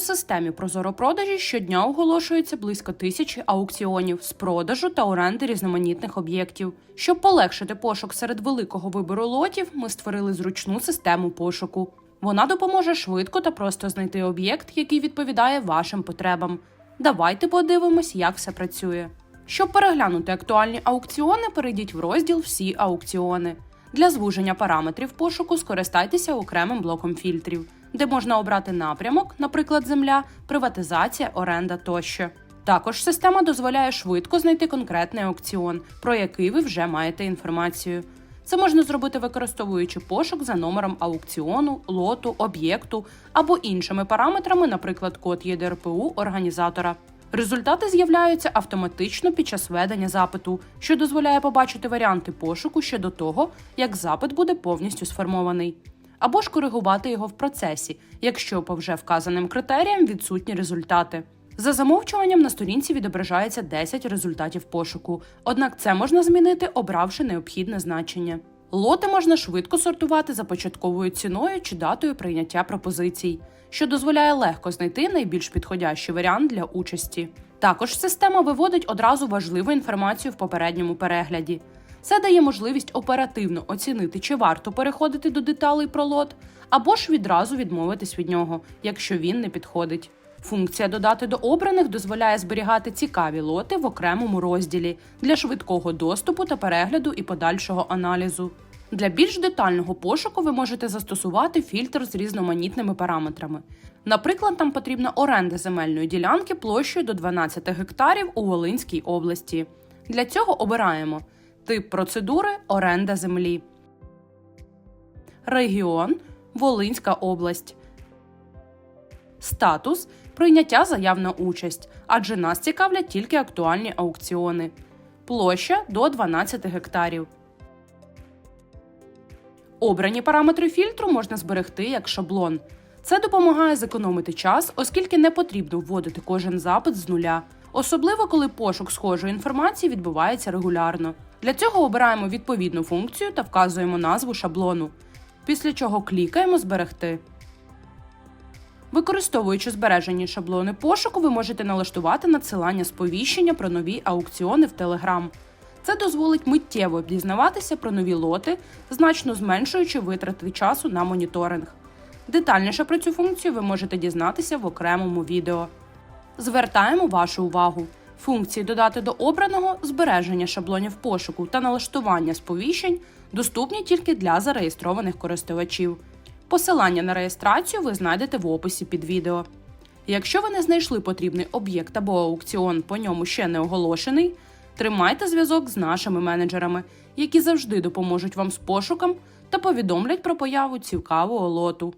системі Прозоропродажі щодня оголошується близько тисячі аукціонів з продажу та оренди різноманітних об'єктів. Щоб полегшити пошук серед великого вибору лотів, ми створили зручну систему пошуку. Вона допоможе швидко та просто знайти об'єкт, який відповідає вашим потребам. Давайте подивимось, як все працює. Щоб переглянути актуальні аукціони, перейдіть в розділ Всі аукціони. Для звуження параметрів пошуку скористайтеся окремим блоком фільтрів, де можна обрати напрямок, наприклад, земля, приватизація, оренда тощо. Також система дозволяє швидко знайти конкретний аукціон, про який ви вже маєте інформацію. Це можна зробити використовуючи пошук за номером аукціону, лоту, об'єкту або іншими параметрами, наприклад, код ЄДРПУ організатора. Результати з'являються автоматично під час ведення запиту, що дозволяє побачити варіанти пошуку ще до того, як запит буде повністю сформований, або ж коригувати його в процесі, якщо по вже вказаним критеріям відсутні результати. За замовчуванням на сторінці відображається 10 результатів пошуку, однак це можна змінити, обравши необхідне значення. Лоти можна швидко сортувати за початковою ціною чи датою прийняття пропозицій, що дозволяє легко знайти найбільш підходящий варіант для участі. Також система виводить одразу важливу інформацію в попередньому перегляді. Це дає можливість оперативно оцінити, чи варто переходити до деталей про лот, або ж відразу відмовитись від нього, якщо він не підходить. Функція додати до обраних дозволяє зберігати цікаві лоти в окремому розділі для швидкого доступу та перегляду і подальшого аналізу. Для більш детального пошуку ви можете застосувати фільтр з різноманітними параметрами. Наприклад, там потрібна оренда земельної ділянки площею до 12 гектарів у Волинській області. Для цього обираємо тип процедури оренда землі, регіон Волинська область. Статус прийняття заяв на участь, адже нас цікавлять тільки актуальні аукціони. Площа до 12 гектарів. Обрані параметри фільтру можна зберегти як шаблон. Це допомагає зекономити час, оскільки не потрібно вводити кожен запит з нуля, особливо коли пошук схожої інформації відбувається регулярно. Для цього обираємо відповідну функцію та вказуємо назву шаблону, після чого клікаємо Зберегти. Використовуючи збережені шаблони пошуку, ви можете налаштувати надсилання сповіщення про нові аукціони в Telegram. Це дозволить миттєво дізнаватися про нові лоти, значно зменшуючи витрати часу на моніторинг. Детальніше про цю функцію ви можете дізнатися в окремому відео. Звертаємо вашу увагу. Функції додати до обраного збереження шаблонів пошуку та налаштування сповіщень доступні тільки для зареєстрованих користувачів. Посилання на реєстрацію ви знайдете в описі під відео. Якщо ви не знайшли потрібний об'єкт або аукціон по ньому ще не оголошений, тримайте зв'язок з нашими менеджерами, які завжди допоможуть вам з пошуком та повідомлять про появу цікавого лоту.